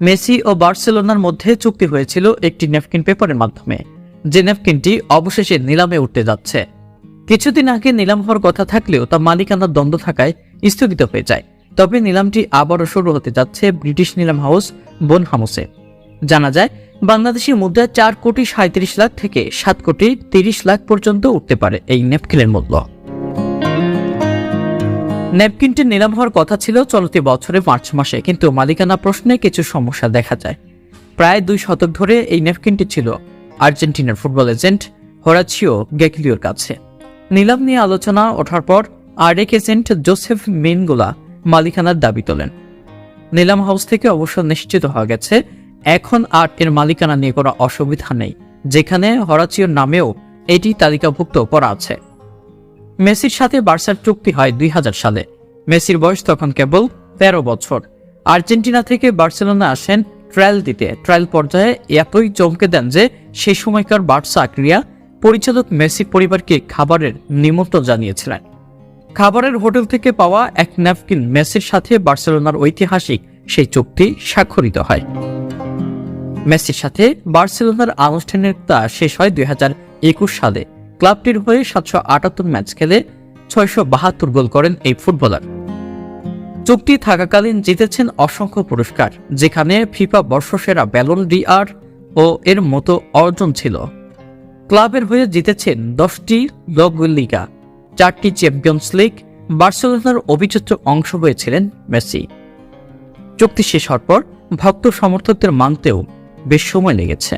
Messi ও বার্সেলোনার মধ্যে চুক্তি হয়েছিল একটি নেপকিন পেপারের মাধ্যমে, যে নেপকিনটি অবশেষে নিলামে উঠতে যাচ্ছে। কিছুদিন আগে নিলাম হওয়ার কথা থাকলেও তা মালিকানার দ্বন্দ্ব থাকায় স্থগিত হয়ে যায়। তবে নিলামটি আবারও শুরু হতে যাচ্ছে ব্রিটিশ নিলাম হাউস বন হামুসে জানা যায়, বাংলাদেশি মুদ্রা চার কোটি সাঁত্রিশ লাখ থেকে সাত কোটি তিরিশ লাখ পর্যন্ত উঠতে পারে এই নেপকিনের মূল্য। নেপকিনটি নিলাম হওয়ার কথা ছিল চলতি বছরে মার্চ মাসে, কিন্তু মালিকানা প্রশ্নে কিছু সমস্যা দেখা যায়। প্রায় দুই শতক ধরে এই নেপকিনটি ছিল আর্জেন্টিনার ফুটবল এজেন্ট হোরাচিও গেকলিওর কাছে। নিলাম নিয়ে আলোচনা ওঠার পর আরেক এজেন্ট জোসেফ মেনগুলা মালিকানার দাবি তোলেন। নিলাম হাউস থেকে অবশ্য নিশ্চিত হওয়া গেছে, এখন আর এর মালিকানা নিয়ে কোনো অসুবিধা নেই, যেখানে হরাচিওর নামেও এটি তালিকাভুক্ত করা আছে। মেসির সাথে বার্সার চুক্তি হয় দুই হাজার সালে। মেসির বয়স তখন কেবল তেরো বছর। আর্জেন্টিনা থেকে বার্সেলোনা আসেন ট্রায়াল দিতে। ট্রায়াল পর্যায়ে এতই চমকে দেন যে সেই সময়কার বার্সা ক্রিয়া পরিচালক মেসি পরিবারকে খাবারের নিমন্ত্রণ জানিয়েছিলেন। খাবারের হোটেল থেকে পাওয়া এক ন্যাপকিন মেসির সাথে বার্সেলোনার ঐতিহাসিক সেই চুক্তি স্বাক্ষরিত হয়। মেসির সাথে বার্সেলোনার আনুষ্ঠানিকতা শেষ হয় দুই হাজার একুশ সালে। ক্লাবটির হয়ে সাতশো আটাত্তর ম্যাচ খেলে ছয়শো বাহাত্তর গোল করেন এই ফুটবলার। চুক্তি থাকাকালীন জিতেছেন অসংখ্য পুরস্কার, যেখানে ফিফা বর্ষসেরা ব্যালন ডিআর ও এর মতো অর্জন ছিল। ক্লাবের হয়ে জিতেছেন দশটি লগ লিগা, চারটি চ্যাম্পিয়ন্স লিগ, বার্সেলোনার অবিচিত্র অংশ হয়েছিলেন মেসি। চুক্তি শেষ হওয়ার পর ভক্ত সমর্থকদের মানতেও বেশ সময় লেগেছে।